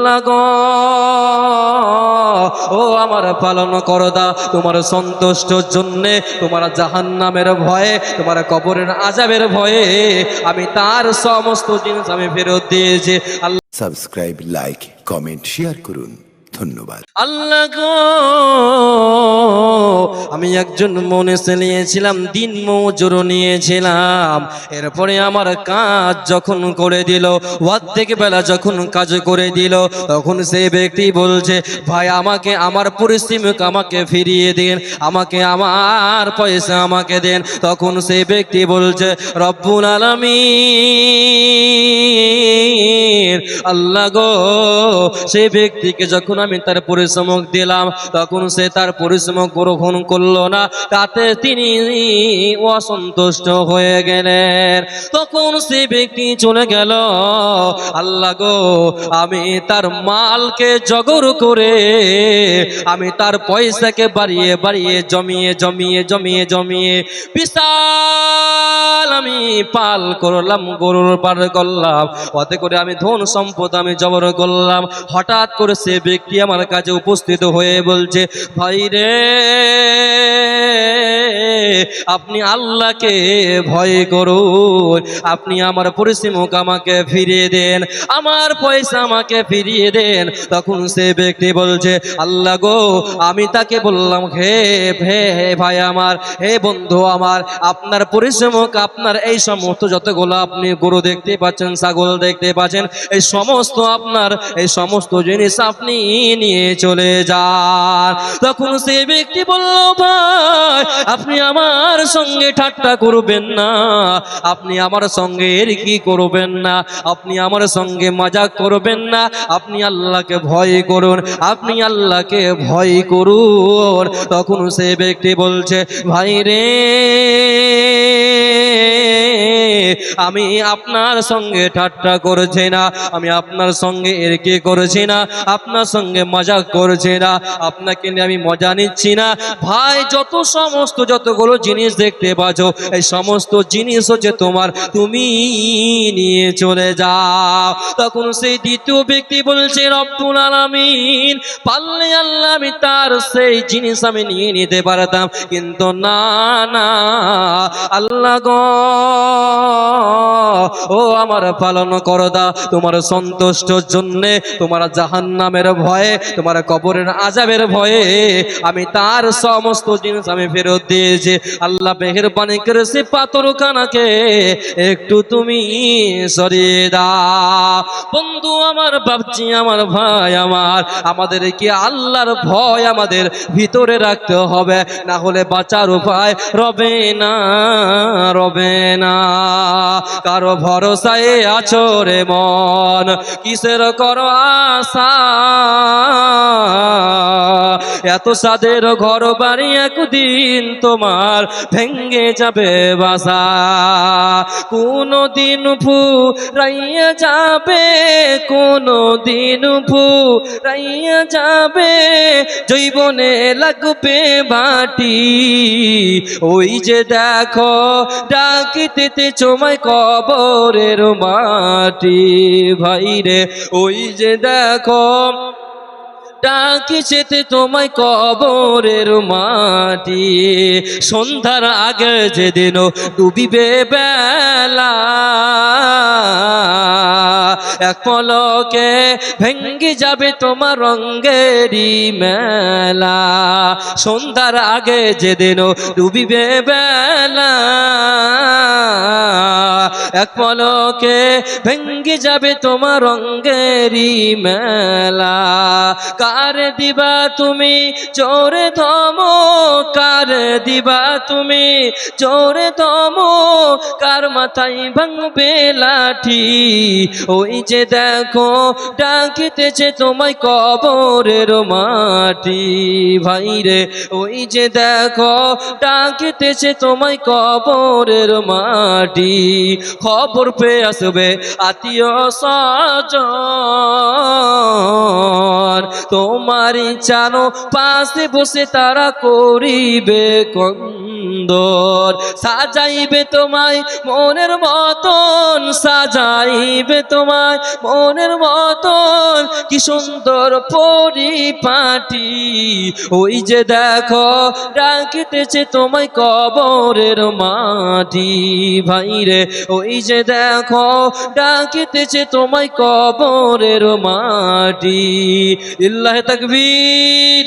আল্লাহ গো। ও আমার পালন করদা তোমার সন্তুষ্টর জন্যে তোমার জাহান্নামের ভয়ে তোমার কবরের আজাবের ভয়ে আমি তার সমস্ত জিনিস আমি ফেরত দিয়েছি। আল্লাহ সাবস্ক্রাইব লাইক কমেন্ট শেয়ার করুন। ধন্যবাদ। আল্লাহ গো। আমি একজন মনে নিয়েছিলাম দিন মজুর নিয়েছিলাম। এরপরে আমার কাজ যখন করে দিল, অর্ধেক বেলা যখন কাজ করে দিল, তখন সেই ব্যক্তি বলছে, ভাই, আমাকে আমার পরিশ্রমিক আমাকে ফিরিয়ে দিন, আমাকে আমার পয়সা আমাকে দেন। তখন সেই ব্যক্তি বলছে, রব্বুল আলামিন, আল্লাহ গো, সেই ব্যক্তিকে যখন আমি তার পরিশ্রমক দিলাম, তখন সে তার পরিশ্রম গ্রহণ করল। না, তাতে তিনি অসন্তুষ্ট হয়ে গেলেন। তখন সে ব্যক্তি চলে গেল, আল্লাহ গো, আমি তার মালকে জগর করে, আমি তার পয়সাকে বাড়িয়ে বাড়িয়ে, জমিয়ে জমিয়ে জমিয়ে জমিয়ে বিশাল আমি পাল করলাম, গরুর পার করলাম। অতে করে আমি ধন সম্পদ আমি জবর করলাম। হঠাৎ করে সে ব্যক্তি আমার কাছে উপস্থিত হয়ে বলছে, ভাই রে আপনি আল্লাহকে ভয় করুন। আপনি আমার পরিশ্রমক আমাকে ফিরিয়ে দেন। আমার পয়সা আমাকে ফিরিয়ে দেন। তখন সে ব্যক্তি বলছে, আল্লাহ গো, আমি তাকে বললাম, হে হে হে ভাই আমার, হে বন্ধু আমার, আপনার পরিশ্রমক আপনার এই সমস্ত যতগুলো আপনি গরু দেখতে পাচ্ছেন, ছাগল দেখতে পাচ্ছেন, এই সমস্ত আপনার, এই সমস্ত জিনিস আপনি নিয়ে চলে যান। তখন সে ব্যক্তি বলল, ভাই, আপনি আমার সঙ্গে ঠাট্টা করবেন না। আপনি আমার সঙ্গে এর কি করবেন না? আপনি আমার সঙ্গে মজাক করবেন না। আপনি আল্লাহকে ভয় করুন, আপনি আল্লাহকে ভয় করুন। তখন সে ব্যক্তি বলছে, ভাই রে আমি আপনার সঙ্গে ঠাট্টা করেছি না, আমি আপনার সঙ্গে এর কি করেছি না, আপনার সঙ্গে মজা করছি না, আপনাকে নিয়ে আমি মজা নিচ্ছি না। ভাই, যত সমস্ত যতগুলো জিনিস দেখতে পাচ্ছ, এই সমস্ত জিনিস হচ্ছে তোমার, তুমি নিয়ে চলে যাও। তখন সেই দ্বিতীয় ব্যক্তি বলছে, রব্বুল আলামিন, পারলে আল্লাহ আমি তার সেই জিনিস আমি নিয়ে নিতে পারতাম, কিন্তু না না, আল্লাহ গো ও আমার পালন করদা, তোমার সন্তুষ্টর জন্যে, তোমার জাহান্নামের ভয়ে, তোমার কবরের আজাবের ভয়ে, আমি তার সমস্ত জিনিস আমি ফেরত দিয়েছি। আল্লাহ মেহেরবানি করে সে পাথরখানাকে, একটু তুমি সরিয়ে দাও। বন্ধু আমার বাপজি, আমার ভাই আমার আমাদের কি আল্লাহর ভয় আমাদের ভিতরে রাখতে হবে, না হলে বাঁচার উপায় রবে না রবে না। কারও ভরসায় আছো রে মন? কিসের করো আশা? এত সাদের ঘর বাড়ি একদিন তোমার ভেঙ্গে যাবে বাসা। কোন দিন ফু রাইয়া যাবে কোন দিন ফু রাইয়া যাবে জৈবনে লাগবে বাটি। ওই যে দেখো ডাকিতে চোমায় কবরের মাটি ভাই রে ওই যে দেখো ডাকিছেতে তোমায় কবরের মাটি। সন্ধ্যার আগে যেদিন ডুবিবে বেলা, এক পলকে ভেঙ্গে যাবে তোমার রঙ্গেরি মেলা। সন্ধ্যার আগে যেদিন ডুবিবে বেলা এক পলকে ভেঙ্গে যাবে তোমার রঙ্গেরি মেলা। কার দিবা তুমি? চোরে ধম কার দিবা তুমি? চোরে ধম কার মাথায় ভাঙবে লাঠি? ওই যে দেখো, ডাকিতেছে তোমায় কবরের মাটি। ভাই রে, ওই যে দেখো, ডাকিতেছে তোমায় কবরের মাটি। খবর পেয়ে আসবে আত্মীয় স্বজন। তোমারই চানো পাশে বসে তারা করিবে কন্দন সুন্দর। সাজাইবে তোমায় মনের মতন, সাজাইবে তোমায় মনের মতন। কি সুন্দর পরিপাটি। ওই যে দেখো, ডাকিতেছে তোমায় কবরের মাটি। ভাইরে ওই যে দেখো, ডাকিতেছে তোমায় কবরের মাটি। ইল্লাহ তাকবীর।